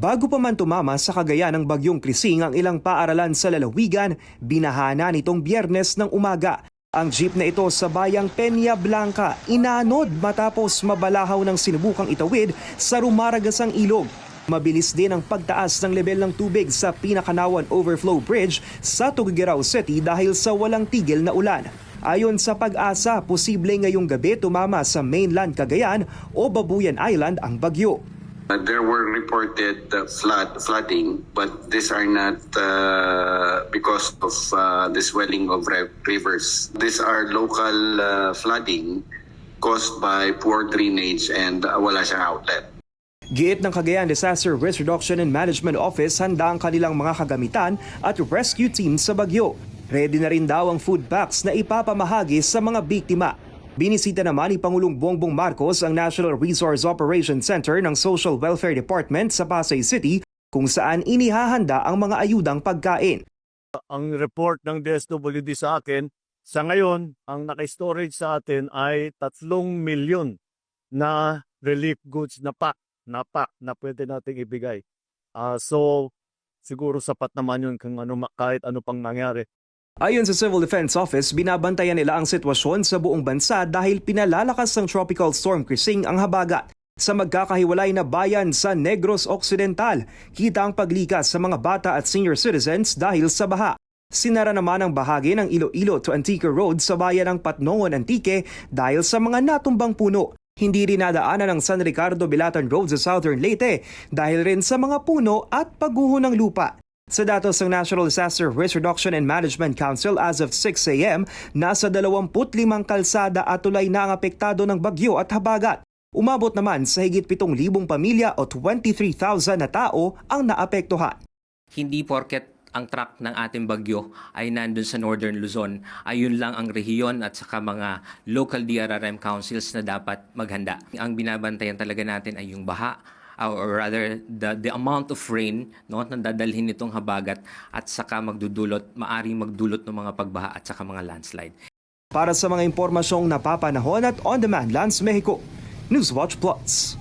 Bago pa man tumama sa kagaya ng bagyong Krising ang ilang paaralan sa lalawigan, binahana nitong biyernes ng umaga. Ang jeep na ito sa bayang Peña Blanca inanod matapos mabalahaw ng sinubukang itawid sa rumaragasang ilog. Mabilis din ang pagtaas ng level ng tubig sa Pinakanawan Overflow Bridge sa Tuguegarao City dahil sa walang tigil na ulan. Ayon sa pag-asa, posible ngayong gabi tumama sa mainland Cagayan o Babuyan Island ang bagyo. There were reported uh, flood flooding, but these are not uh, because of uh, the swelling of rivers. These are local uh, flooding caused by poor drainage and uh, wala siyang outlet. Giit ng Cagayan Disaster Risk Reduction and Management Office handa ang kanilang mga kagamitan at rescue team sa bagyo. Ready na rin daw ang food packs na ipapamahagi sa mga biktima. Binisita naman ni Pangulong Bongbong Marcos ang National Resource Operations Center ng Social Welfare Department sa Pasay City kung saan inihahanda ang mga ayudang pagkain. ang report ng DSWD sa akin, sa ngayon, ang naka-storage sa atin ay 3 milyon na relief goods na pack, na pack na pwede nating ibigay. Ah, so, siguro sapat naman yun kung ano, kahit ano pang nangyari. Ayon sa Civil Defense Office, binabantayan nila ang sitwasyon sa buong bansa dahil pinalalakas ng Tropical Storm Krising ang habagat. Sa magkakahiwalay na bayan sa Negros Occidental, kita ang paglikas sa mga bata at senior citizens dahil sa baha. Sinara naman ang bahagi ng Iloilo to Antique Road sa bayan ng Patnongon, Antique dahil sa mga natumbang puno. Hindi rin nadaanan ng San Ricardo Bilatan Road sa Southern Leyte dahil rin sa mga puno at pagguho ng lupa. Sa datos ng National Disaster Risk Reduction and Management Council as of 6 a.m., nasa 25 kalsada at tulay na ang apektado ng bagyo at habagat. Umabot naman sa higit 7,000 pamilya o 23,000 na tao ang naapektuhan. hindi porket ang track ng ating bagyo ay nandun sa Northern Luzon, ayun lang ang rehiyon at saka mga local DRRM councils na dapat maghanda. Ang binabantayan talaga natin ay yung baha or rather the, the amount of rain no, na dadalhin nitong habagat at saka magdudulot, maaring magdulot ng mga pagbaha at saka mga landslide. Para sa mga impormasyong napapanahon at on-demand Lance Mexico, Newswatch Plus.